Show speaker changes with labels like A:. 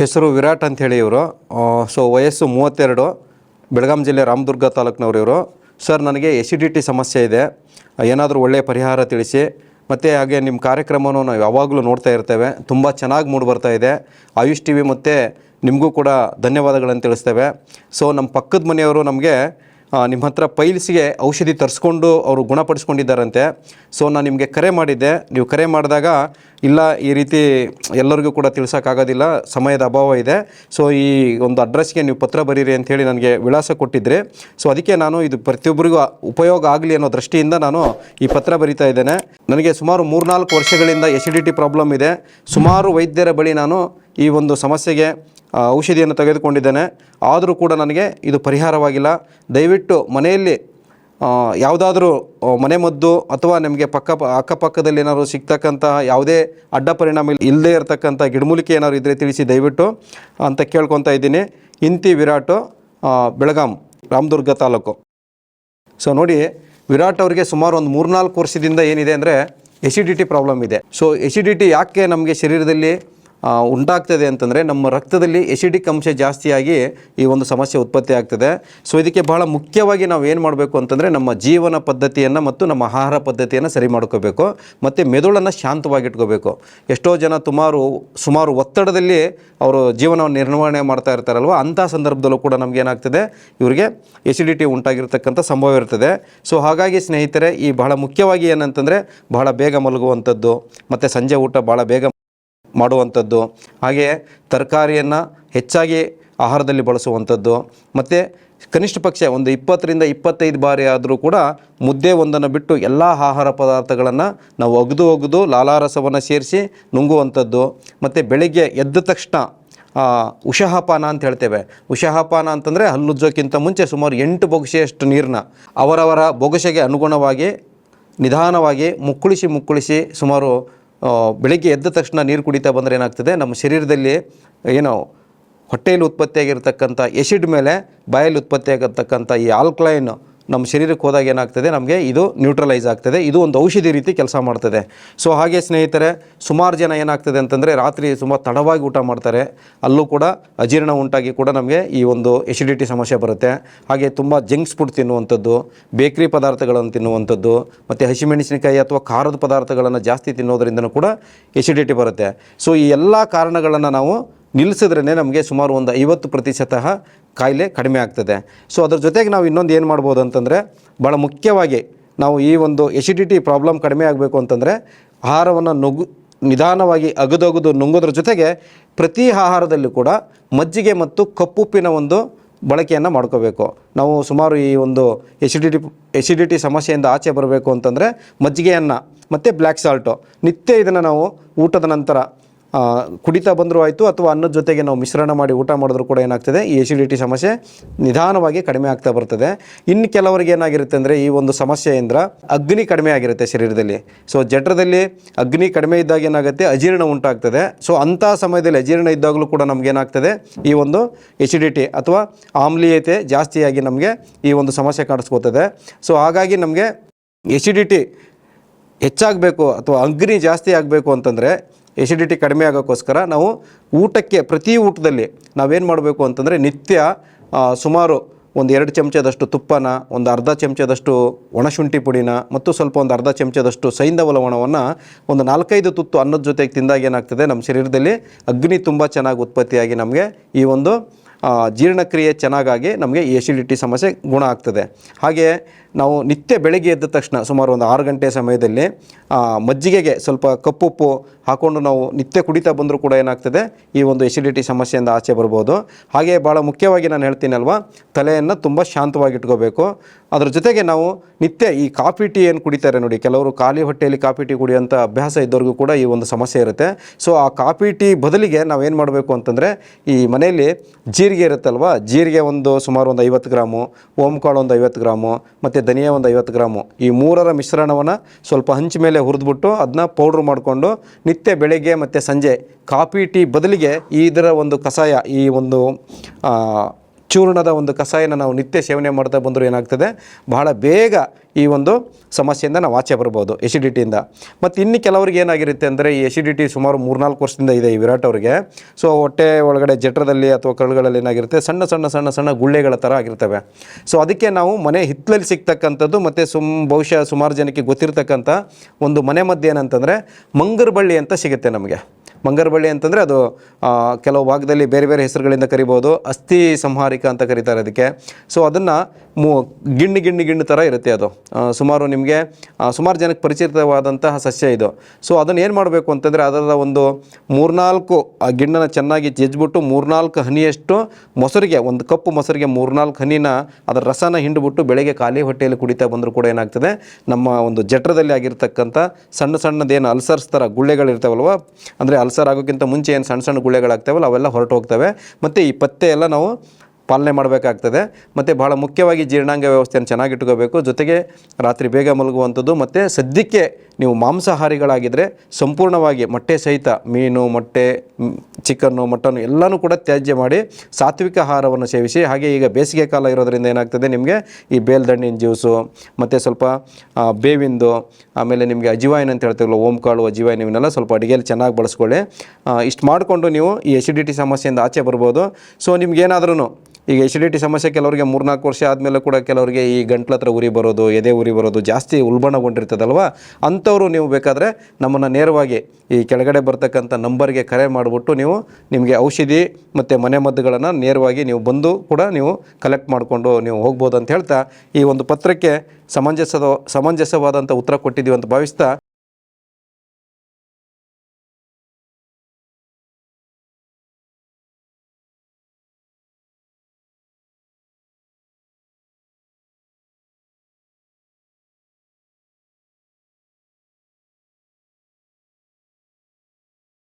A: ಹೆಸರು ವಿರಾಟ್ ಅಂಥೇಳಿ ಇವರು. ಸೊ ವಯಸ್ಸು ಮೂವತ್ತೆರಡು. ಬೆಳಗಾಂ ಜಿಲ್ಲೆ ರಾಮದುರ್ಗ ತಾಲೂಕಿನವರು ಇವರು. ಸರ್ ನನಗೆ ಎಸಿಡಿಟಿ ಸಮಸ್ಯೆ ಇದೆ. ಏನಾದರೂ ಒಳ್ಳೆಯ ಪರಿಹಾರ ತಿಳಿಸಿ. ಮತ್ತು ಹಾಗೆ ನಿಮ್ಮ ಕಾರ್ಯಕ್ರಮವನ್ನು ನಾವು ಯಾವಾಗಲೂ ನೋಡ್ತಾ ಇರ್ತೇವೆ. ತುಂಬ ಚೆನ್ನಾಗಿ ಮೂಡ್ ಬರ್ತಾ ಇದೆ. ಆಯುಷ್ ಟಿ ವಿ ಮತ್ತು ನಿಮಗೂ ಕೂಡ ಧನ್ಯವಾದಗಳನ್ನು ತಿಳಿಸ್ತೇವೆ. ಸೊ ನಮ್ಮ ಪಕ್ಕದ ಮನೆಯವರು ನಮಗೆ ನಿಮ್ಮ ಹತ್ರ ಪೈಲ್ಸ್ಗೆ ಔಷಧಿ ತರಿಸ್ಕೊಂಡು ಅವರು ಗುಣಪಡಿಸ್ಕೊಂಡಿದ್ದಾರಂತೆ. ಸೊ, ನಾನು ನಿಮಗೆ ಕರೆ ಮಾಡಿದ್ದೆ. ನೀವು ಕರೆ ಮಾಡಿದಾಗ, ಇಲ್ಲ, ಈ ರೀತಿ ಎಲ್ಲರಿಗೂ ಕೂಡ ತಿಳಿಸೋಕ್ಕಾಗೋದಿಲ್ಲ. ಸಮಯದ ಅಭಾವ ಇದೆ. ಸೊ, ಈ ಒಂದು ಅಡ್ರೆಸ್ಗೆ ನೀವು ಪತ್ರ ಬರೀರಿ ಅಂಥೇಳಿ ನನಗೆ ವಿಳಾಸ ಕೊಟ್ಟಿದ್ರಿ. ಸೊ, ಅದಕ್ಕೆ ನಾನು ಇದು ಪ್ರತಿಯೊಬ್ಬರಿಗೂ ಉಪಯೋಗ ಆಗಲಿ ಅನ್ನೋ ದೃಷ್ಟಿಯಿಂದ ನಾನು ಈ ಪತ್ರ ಬರಿತಾ ಇದ್ದೇನೆ. ನನಗೆ ಸುಮಾರು ಮೂರ್ನಾಲ್ಕು ವರ್ಷಗಳಿಂದ ಎಸಿಡಿಟಿ ಪ್ರಾಬ್ಲಮ್ ಇದೆ. ಸುಮಾರು ವೈದ್ಯರ ಬಳಿ ನಾನು ಈ ಒಂದು ಸಮಸ್ಯೆಗೆ ಔಷಧಿಯನ್ನು ತೆಗೆದುಕೊಂಡಿದ್ದೇನೆ. ಆದರೂ ಕೂಡ ನನಗೆ ಇದು ಪರಿಹಾರವಾಗಿಲ್ಲ. ದಯವಿಟ್ಟು ಮನೆಯಲ್ಲಿ ಯಾವುದಾದ್ರೂ ಮನೆ ಮದ್ದು ಅಥವಾ ನಿಮಗೆ ಪಕ್ಕ, ಅಕ್ಕಪಕ್ಕದಲ್ಲಿ ಏನಾದರೂ ಸಿಗ್ತಕ್ಕಂತಹ ಯಾವುದೇ ಅಡ್ಡ ಪರಿಣಾಮ ಇಲ್ಲದೇ ಇರತಕ್ಕಂಥ ಗಿಡಮೂಲಿಕೆ ಏನಾದ್ರು ಇದ್ದರೆ ತಿಳಿಸಿ ದಯವಿಟ್ಟು ಅಂತ ಕೇಳ್ಕೊತಾ ಇದ್ದೀನಿ. ಇಂತಿ ವಿರಾಟು ಬೆಳಗಾಂ, ರಾಮದುರ್ಗ ತಾಲೂಕು. ಸೊ ನೋಡಿ, ವಿರಾಟ್ ಅವರಿಗೆ ಸುಮಾರು ಒಂದು ಮೂರ್ನಾಲ್ಕು ವರ್ಷದಿಂದ ಏನಿದೆ ಅಂದರೆ ಎಸಿಡಿಟಿ ಪ್ರಾಬ್ಲಮ್ ಇದೆ. ಸೊ ಎಸಿಡಿಟಿ ಯಾಕೆ ನಮಗೆ ಶರೀರದಲ್ಲಿ ಉಂಟಾಗ್ತದೆ ಅಂತಂದರೆ ನಮ್ಮ ರಕ್ತದಲ್ಲಿ ಎಸಿಡಿಕ್ ಅಂಶ ಜಾಸ್ತಿಯಾಗಿ ಈ ಒಂದು ಸಮಸ್ಯೆ ಉತ್ಪತ್ತಿ ಆಗ್ತದೆ. ಸೊ ಇದಕ್ಕೆ ಬಹಳ ಮುಖ್ಯವಾಗಿ ನಾವು ಏನು ಮಾಡಬೇಕು ಅಂತಂದರೆ ನಮ್ಮ ಜೀವನ ಪದ್ಧತಿಯನ್ನು ಮತ್ತು ನಮ್ಮ ಆಹಾರ ಪದ್ಧತಿಯನ್ನು ಸರಿ ಮಾಡ್ಕೋಬೇಕು. ಮತ್ತು ಮೆದುಳನ್ನು ಶಾಂತವಾಗಿಟ್ಕೋಬೇಕು. ಎಷ್ಟೋ ಜನ ಸುಮಾರು ಸುಮಾರು ಒತ್ತಡದಲ್ಲಿ ಅವರು ಜೀವನವನ್ನು ನಿರ್ವಹಣೆ ಮಾಡ್ತಾ ಇರ್ತಾರಲ್ವ, ಅಂಥ ಸಂದರ್ಭದಲ್ಲೂ ಕೂಡ ನಮಗೇನಾಗ್ತದೆ ಇವರಿಗೆ ಎಸಿಡಿಟಿ ಉಂಟಾಗಿರ್ತಕ್ಕಂಥ ಸಂಭವ ಇರ್ತದೆ. ಸೊ ಹಾಗಾಗಿ ಸ್ನೇಹಿತರೆ, ಈ ಬಹಳ ಮುಖ್ಯವಾಗಿ ಏನಂತಂದರೆ ಬಹಳ ಬೇಗ ಮಲಗುವಂಥದ್ದು, ಮತ್ತು ಸಂಜೆ ಊಟ ಭಾಳ ಬೇಗ ಮಾಡುವಂಥದ್ದು. ಹಾಗೆಯೇ ತರಕಾರಿಯನ್ನು ಹೆಚ್ಚಾಗಿ ಆಹಾರದಲ್ಲಿ ಬಳಸುವಂಥದ್ದು. ಮತ್ತು ಕನಿಷ್ಠ ಪಕ್ಷ ಒಂದು ಇಪ್ಪತ್ತರಿಂದ ಇಪ್ಪತ್ತೈದು ಬಾರಿ ಆದರೂ ಕೂಡ ಮುದ್ದೆ ಒಂದನ್ನು ಬಿಟ್ಟು ಎಲ್ಲ ಆಹಾರ ಪದಾರ್ಥಗಳನ್ನು ನಾವು ಒಗೆದು ಒಗೆದು ಲಾಲಾರಸವನ್ನು ಸೇರಿಸಿ ನುಂಗುವಂಥದ್ದು. ಮತ್ತು ಬೆಳಿಗ್ಗೆ ಎದ್ದ ತಕ್ಷಣ ಉಷಾಹಪಾನ ಅಂತ ಹೇಳ್ತೇವೆ. ಉಷಾಹಪಾನ ಅಂತಂದರೆ ಹಲ್ಲುಜ್ಜೋಕ್ಕಿಂತ ಮುಂಚೆ ಸುಮಾರು ಎಂಟು ಬೊಗಸೆಯಷ್ಟು ನೀರನ್ನ ಅವರವರ ಬೊಗಸೆಗೆ ಅನುಗುಣವಾಗಿ ನಿಧಾನವಾಗಿ ಮುಕ್ಕುಳಿಸಿ ಮುಕ್ಕುಳಿಸಿ ಸುಮಾರು ಬೆಳಿಗ್ಗೆ ಎದ್ದ ತಕ್ಷಣ ನೀರು ಕುಡಿತಾ ಬಂದರೆ ಏನಾಗ್ತದೆ? ನಮ್ಮ ಶರೀರದಲ್ಲಿ ಏನೋ ಹೊಟ್ಟೆಯಲ್ಲಿ ಉತ್ಪತ್ತಿಯಾಗಿರ್ತಕ್ಕಂಥ ಎಸಿಡ್ ಮೇಲೆ ಬಾಯಲ್ಲಿ ಉತ್ಪತ್ತಿಯಾಗಿರ್ತಕ್ಕಂಥ ಈ ಆಲ್ಕ್ಲೈನ್ ನಮ್ಮ ಶರೀರಕ್ಕೆ ಹೋದಾಗ ಏನಾಗ್ತದೆ? ನಮಗೆ ಇದು ನ್ಯೂಟ್ರಲೈಸ್ ಆಗ್ತದೆ. ಇದು ಒಂದು ಔಷಧಿ ರೀತಿ ಕೆಲಸ ಮಾಡ್ತದೆ. ಸೊ ಹಾಗೆ ಸ್ನೇಹಿತರೆ, ಸುಮಾರು ಜನ ಏನಾಗ್ತದೆ ಅಂತಂದರೆ ರಾತ್ರಿ ತುಂಬ ತಡವಾಗಿ ಊಟ ಮಾಡ್ತಾರೆ. ಅಲ್ಲೂ ಕೂಡ ಅಜೀರ್ಣ ಉಂಟಾಗಿ ಕೂಡ ನಮಗೆ ಈ ಒಂದು ಎಸಿಡಿಟಿ ಸಮಸ್ಯೆ ಬರುತ್ತೆ. ಹಾಗೆ ತುಂಬ ಜಂಕ್ಸ್ ಫುಡ್ ತಿನ್ನುವಂಥದ್ದು ಬೇಕ್ರಿ ಪದಾರ್ಥಗಳನ್ನು ತಿನ್ನುವಂಥದ್ದು, ಮತ್ತು ಹಸಿಮೆಣಸಿನಕಾಯಿ ಅಥವಾ ಖಾರದ ಪದಾರ್ಥಗಳನ್ನು ಜಾಸ್ತಿ ತಿನ್ನೋದರಿಂದನೂ ಕೂಡ ಎಸಿಡಿಟಿ ಬರುತ್ತೆ. ಸೊ ಈ ಎಲ್ಲ ಕಾರಣಗಳನ್ನು ನಾವು ನಿಲ್ಲಿಸಿದ್ರೇ ನಮಗೆ ಸುಮಾರು ಒಂದು ಐವತ್ತು ಪ್ರತಿಶತ ಕಾಯಿಲೆ ಕಡಿಮೆ ಆಗ್ತದೆ. ಸೊ ಅದ್ರ ಜೊತೆಗೆ ನಾವು ಇನ್ನೊಂದು ಏನು ಮಾಡ್ಬೋದು ಅಂತಂದರೆ ಭಾಳ ಮುಖ್ಯವಾಗಿ ನಾವು ಈ ಒಂದು ಎಸಿಡಿಟಿ ಪ್ರಾಬ್ಲಮ್ ಕಡಿಮೆ ಆಗಬೇಕು ಅಂತಂದರೆ ಆಹಾರವನ್ನು ನುಗ್ಗು ನಿಧಾನವಾಗಿ ಅಗದೊಗದು ನುಂಗೋದ್ರ ಜೊತೆಗೆ ಪ್ರತಿ ಆಹಾರದಲ್ಲೂ ಕೂಡ ಮಜ್ಜಿಗೆ ಮತ್ತು ಕಪ್ಪುಪ್ಪಿನ ಒಂದು ಬಳಕೆಯನ್ನು ಮಾಡ್ಕೋಬೇಕು. ನಾವು ಸುಮಾರು ಈ ಒಂದು ಎಸಿಡಿಟಿ ಎಸಿಡಿಟಿ ಸಮಸ್ಯೆಯಿಂದ ಆಚೆ ಬರಬೇಕು ಅಂತಂದರೆ ಮಜ್ಜಿಗೆಯನ್ನು ಮತ್ತು ಬ್ಲ್ಯಾಕ್ ಸಾಲ್ಟು ನಿತ್ಯ ಇದನ್ನು ನಾವು ಊಟದ ನಂತರ ಕುಡಿತಾ ಬಂದರೂ ಆಯಿತು ಅಥವಾ ಅನ್ನದ ಜೊತೆಗೆ ನಾವು ಮಿಶ್ರಣ ಮಾಡಿ ಊಟ ಮಾಡಿದ್ರು ಕೂಡ ಏನಾಗ್ತದೆ, ಈ ಎಸಿಡಿಟಿ ಸಮಸ್ಯೆ ನಿಧಾನವಾಗಿ ಕಡಿಮೆ ಆಗ್ತಾ ಬರ್ತದೆ. ಇನ್ನು ಕೆಲವರಿಗೆ ಏನಾಗಿರುತ್ತೆ ಅಂದರೆ ಈ ಒಂದು ಸಮಸ್ಯೆಯಿಂದ ಅಗ್ನಿ ಕಡಿಮೆ ಆಗಿರುತ್ತೆ ಶರೀರದಲ್ಲಿ. ಸೊ ಜಠರದಲ್ಲಿ ಅಗ್ನಿ ಕಡಿಮೆ ಇದ್ದಾಗ ಏನಾಗುತ್ತೆ, ಅಜೀರ್ಣ ಉಂಟಾಗ್ತದೆ. ಸೊ ಅಂಥ ಸಮಯದಲ್ಲಿ ಅಜೀರ್ಣ ಇದ್ದಾಗಲೂ ಕೂಡ ನಮಗೇನಾಗ್ತದೆ ಈ ಒಂದು ಎಸಿಡಿಟಿ ಅಥವಾ ಆಮ್ಲೀಯತೆ ಜಾಸ್ತಿಯಾಗಿ ನಮಗೆ ಈ ಒಂದು ಸಮಸ್ಯೆ ಕಾಣಿಸ್ಕೋತದೆ. ಸೊ ಹಾಗಾಗಿ ನಮಗೆ ಎಸಿಡಿಟಿ ಹೆಚ್ಚಾಗಬೇಕು ಅಥವಾ ಅಗ್ನಿ ಜಾಸ್ತಿ ಆಗಬೇಕು ಅಂತಂದರೆ ಎಸಿಡಿಟಿ ಕಡಿಮೆ ಆಗೋಕ್ಕೋಸ್ಕರ ನಾವು ಊಟಕ್ಕೆ, ಪ್ರತಿ ಊಟದಲ್ಲಿ ನಾವೇನು ಮಾಡಬೇಕು ಅಂತಂದರೆ ನಿತ್ಯ ಸುಮಾರು ಒಂದು ಎರಡು ಚಮಚದಷ್ಟು ತುಪ್ಪನ, ಒಂದು ಅರ್ಧ ಚಮಚದಷ್ಟು ಒಣಶುಂಠಿ ಪುಡಿನ ಮತ್ತು ಸ್ವಲ್ಪ ಒಂದು ಅರ್ಧ ಚಮಚದಷ್ಟು ಸೈಂಧವ ಒಣವನ್ನು ಒಂದು ನಾಲ್ಕೈದು ತುತ್ತು ಅನ್ನದ ಜೊತೆಗೆ ತಿಂದಾಗ ಏನಾಗ್ತದೆ? ನಮ್ಮ ಶರೀರದಲ್ಲಿ ಅಗ್ನಿ ತುಂಬ ಚೆನ್ನಾಗಿ ಉತ್ಪತ್ತಿಯಾಗಿ ನಮಗೆ ಈ ಒಂದು ಜೀರ್ಣಕ್ರಿಯೆ ಚೆನ್ನಾಗಾಗಿ ನಮಗೆ ಎಸಿಡಿಟಿ ಸಮಸ್ಯೆ ಗುಣ ಆಗ್ತದೆ. ಹಾಗೆ ನಾವು ನಿತ್ಯ ಬೆಳಗ್ಗೆ ಎದ್ದ ತಕ್ಷಣ ಸುಮಾರು ಒಂದು ಆರು ಗಂಟೆ ಸಮಯದಲ್ಲಿ ಮಜ್ಜಿಗೆಗೆ ಸ್ವಲ್ಪ ಕಪ್ಪುಪ್ಪು ಹಾಕ್ಕೊಂಡು ನಾವು ನಿತ್ಯ ಕುಡಿತಾ ಬಂದರೂ ಕೂಡ ಏನಾಗ್ತದೆ, ಈ ಒಂದು ಎಸಿಡಿಟಿ ಸಮಸ್ಯೆಯಿಂದ ಆಚೆ ಬರ್ಬೋದು. ಹಾಗೆ ಭಾಳ ಮುಖ್ಯವಾಗಿ ನಾನು ಹೇಳ್ತೀನಲ್ವ, ತಲೆಯನ್ನು ತುಂಬ ಶಾಂತವಾಗಿ ಇಟ್ಕೋಬೇಕು ಅದರ ಜೊತೆಗೆ ನಾವು ನಿತ್ಯ ಈ ಕಾಫಿ ಟೀ ಏನು ಕುಡಿತಾರೆ ನೋಡಿ, ಕೆಲವರು ಖಾಲಿ ಹೊಟ್ಟೆಯಲ್ಲಿ ಕಾಫಿ ಟೀ ಕುಡಿಯುವಂಥ ಅಭ್ಯಾಸ ಇದ್ದವ್ರಿಗೂ ಕೂಡ ಈ ಒಂದು ಸಮಸ್ಯೆ ಇರುತ್ತೆ. ಸೊ ಆ ಕಾಫಿ ಟೀ ಬದಲಿಗೆ ನಾವೇನು ಮಾಡಬೇಕು ಅಂತಂದರೆ, ಈ ಮನೆಯಲ್ಲಿ ಜೀರಿಗೆ ಇರುತ್ತಲ್ವ, ಜೀರಿಗೆ ಒಂದು ಸುಮಾರು ಒಂದು ಐವತ್ತು ಗ್ರಾಮು, ಓಂಕಾಳು ಒಂದು ಐವತ್ತು ಗ್ರಾಮು, ಮತ್ತು ಧನಿಯಾ ಒಂದು ಐವತ್ತು ಗ್ರಾಮು, ಈ ಮೂರರ ಮಿಶ್ರಣವನ್ನು ಸ್ವಲ್ಪ ಹಂಚಿ ಮೇಲೆ ಹುರಿದ್ಬಿಟ್ಟು ಅದನ್ನ ಪೌಡ್ರ್ ಮಾಡಿಕೊಂಡು ನಿತ್ಯ ಬೆಳಗ್ಗೆ ಮತ್ತು ಸಂಜೆ ಕಾಫಿ ಟೀ ಬದಲಿಗೆ ಇದರ ಒಂದು ಕಷಾಯ ಈ ಒಂದು ಚೂರ್ಣದ ಒಂದು ಕಷಾಯನ ನಾವು ನಿತ್ಯ ಸೇವನೆ ಮಾಡ್ತಾ ಬಂದರೂ ಏನಾಗ್ತದೆ? ಬಹಳ ಬೇಗ ಈ ಒಂದು ಸಮಸ್ಯೆಯಿಂದ ನಾವು ಆಚೆ ಬರ್ಬೋದು ಎಸಿಡಿಟಿಯಿಂದ ಮತ್ತು ಇನ್ನು ಕೆಲವರಿಗೆ ಏನಾಗಿರುತ್ತೆ ಅಂದರೆ ಈ ಎಸಿಡಿಟಿ ಸುಮಾರು ಮೂರ್ನಾಲ್ಕು ವರ್ಷದಿಂದ ಇದೆ ಈ ವಿರಾಟ್ ಅವರಿಗೆ. ಸೊ ಹೊಟ್ಟೆ ಒಳಗಡೆ ಜಠರದಲ್ಲಿ ಅಥವಾ ಕರುಳುಗಳಲ್ಲಿ ಏನಾಗಿರುತ್ತೆ? ಸಣ್ಣ ಸಣ್ಣ ಸಣ್ಣ ಸಣ್ಣ ಗುಳ್ಳೆಗಳ ಥರ ಆಗಿರ್ತವೆ. ಸೊ ಅದಕ್ಕೆ ನಾವು ಮನೆ ಹಿತ್ತಲಲ್ಲಿ ಸಿಗ್ತಕ್ಕಂಥದ್ದು ಮತ್ತು ಸುಮ್ ಬಹುಶಃ ಸುಮಾರು ಜನಕ್ಕೆ ಗೊತ್ತಿರ್ತಕ್ಕಂಥ ಒಂದು ಮನೆ ಮದ್ದು ಏನಂತಂದರೆ ಮಂಗರ ಬಳ್ಳಿ ಅಂತ ಸಿಗುತ್ತೆ ನಮಗೆ. ಮಂಗರ ಬಳ್ಳಿ ಅಂತಂದರೆ ಅದು ಕೆಲವು ಭಾಗದಲ್ಲಿ ಬೇರೆ ಬೇರೆ ಹೆಸರುಗಳಿಂದ ಕರಿಬೋದು. ಅಸ್ಥಿ ಸಂಹಾರಿಕ ಅಂತ ಕರೀತಾರೆ ಅದಕ್ಕೆ. ಸೊ ಅದನ್ನು ಮೂ, ಗಿಣ್ಣು ಗಿಣ್ಣು ಗಿಣ್ಣು ಥರ ಇರುತ್ತೆ ಅದು. ಸುಮಾರು ನಿಮಗೆ ಸುಮಾರು ಜನಕ್ಕೆ ಪರಿಚಿತವಾದಂತಹ ಸಸ್ಯ ಇದು. ಸೊ ಅದನ್ನು ಏನು ಮಾಡಬೇಕು ಅಂತಂದರೆ ಅದರ ಒಂದು ಮೂರ್ನಾಲ್ಕು, ಆ ಗಿಣ್ಣನ ಚೆನ್ನಾಗಿ ಜಜ್ಜಿಬಿಟ್ಟು ಮೂರ್ನಾಲ್ಕು ಹನಿಯಷ್ಟು ಮೊಸರಿಗೆ, ಒಂದು ಕಪ್ಪು ಮೊಸರಿಗೆ ಮೂರ್ನಾಲ್ಕು ಹನಿನ ಅದರ ರಸನ ಹಿಂಡಿಬಿಟ್ಟು ಬೆಳಗ್ಗೆ ಖಾಲಿ ಹೊಟ್ಟೆಯಲ್ಲಿ ಕುಡಿತಾ ಬಂದರೂ ಕೂಡ ಏನಾಗ್ತದೆ, ನಮ್ಮ ಒಂದು ಜಠರದಲ್ಲಿ ಆಗಿರ್ತಕ್ಕಂಥ ಸಣ್ಣ ಸಣ್ಣದೇನು ಅಲ್ಸರ್ಸ್ ಥರ ಗುಳ್ಳೆಗಳಿರ್ತಾವಲ್ವ, ಅಂದರೆ ಅಲ್ಸರ್ ಆಗೋಕ್ಕಿಂತ ಮುಂಚೆ ಏನು ಸಣ್ಣ ಸಣ್ಣ ಗುಳ್ಳೆಗಳಾಗ್ತವಲ್ಲ ಅವೆಲ್ಲ ಹೊರಟು ಹೋಗ್ತವೆ ಮತ್ತು ಈ ಪತ್ತೆ ಎಲ್ಲ ನಾವು ಪಾಲನೆ ಮಾಡಬೇಕಾಗ್ತದೆ. ಮತ್ತು ಭಾಳ ಮುಖ್ಯವಾಗಿ ಜೀರ್ಣಾಂಗ ವ್ಯವಸ್ಥೆಯನ್ನು ಚೆನ್ನಾಗಿಟ್ಕೋಬೇಕು ಜೊತೆಗೆ ರಾತ್ರಿ ಬೇಗ ಮಲಗುವಂಥದ್ದು ಮತ್ತು ಸದ್ಯಕ್ಕೆ ನೀವು ಮಾಂಸಾಹಾರಿಗಳಾಗಿದ್ದರೆ ಸಂಪೂರ್ಣವಾಗಿ ಮೊಟ್ಟೆ ಸಹಿತ ಮೀನು, ಮೊಟ್ಟೆ ಚಿಕನ್ನು, ಮಟನ್ನು ಎಲ್ಲನೂ ಕೂಡ ತ್ಯಾಜ್ಯ ಮಾಡಿ ಸಾತ್ವಿಕ ಆಹಾರವನ್ನು ಸೇವಿಸಿ, ಹಾಗೆ ಈಗ ಬೇಸಿಗೆ ಕಾಲ ಇರೋದರಿಂದ ಏನಾಗ್ತದೆ ನಿಮಗೆ ಈ ಬೇಲ್ದಣ್ಣಿನ ಜ್ಯೂಸು, ಮತ್ತು ಸ್ವಲ್ಪ ಬೇವಿಂದು, ಆಮೇಲೆ ನಿಮಗೆ ಅಜಿವಾಯಿನ್ ಅಂತ ಹೇಳ್ತೀವಲ್ಲ ಓಂಕಾಳು ಅಜಿವಾಯಿನ್ ಇವನ್ನೆಲ್ಲ ಸ್ವಲ್ಪ ಅಡುಗೆಯಲ್ಲಿ ಚೆನ್ನಾಗಿ ಬಳಸ್ಕೊಳ್ಳಿ. ಇಷ್ಟು ಮಾಡಿಕೊಂಡು ನೀವು ಈ ಎಸಿಡಿಟಿ ಸಮಸ್ಯೆಯಿಂದ ಆಚೆ ಬರ್ಬೋದು. ಸೊ ನಿಮ್ಗೇನಾದ್ರೂ ಈಗ ಎಸಿಡಿಟಿ ಸಮಸ್ಯೆ ಕೆಲವರಿಗೆ ಮೂರ್ನಾಲ್ಕು ವರ್ಷ ಆದಮೇಲೆ ಕೂಡ ಕೆಲವರಿಗೆ ಈ ಗಂಟ್ಲ ಹತ್ರ ಉರಿ ಬರೋದು, ಎದೆ ಉರಿ ಬರೋದು ಜಾಸ್ತಿ ಉಲ್ಬಣಗೊಂಡಿರ್ತದಲ್ವ? ಅಂಥವರು ನೀವು ಬೇಕಾದರೆ ನಮ್ಮನ್ನು ನೇರವಾಗಿ ಈ ಕೆಳಗಡೆ ಬರ್ತಕ್ಕಂಥ ನಂಬರ್ಗೆ ಕರೆ ಮಾಡಿಬಿಟ್ಟು ನೀವು ನಿಮಗೆ ಔಷಧಿ ಮತ್ತು ಮನೆ ಮದ್ದುಗಳನ್ನು ನೇರವಾಗಿ ನೀವು ಬಂದು ಕೂಡ ನೀವು ಕಲೆಕ್ಟ್ ಮಾಡಿಕೊಂಡು ನೀವು ಹೋಗ್ಬೋದು ಅಂತ ಹೇಳ್ತಾ ಈ ಒಂದು ಪತ್ರಕ್ಕೆ ಸಮಂಜಸದ, ಸಮಂಜಸವಾದಂಥ ಉತ್ತರ ಕೊಟ್ಟಿದ್ದೀವಿ ಅಂತ ಭಾವಿಸ್ತಾ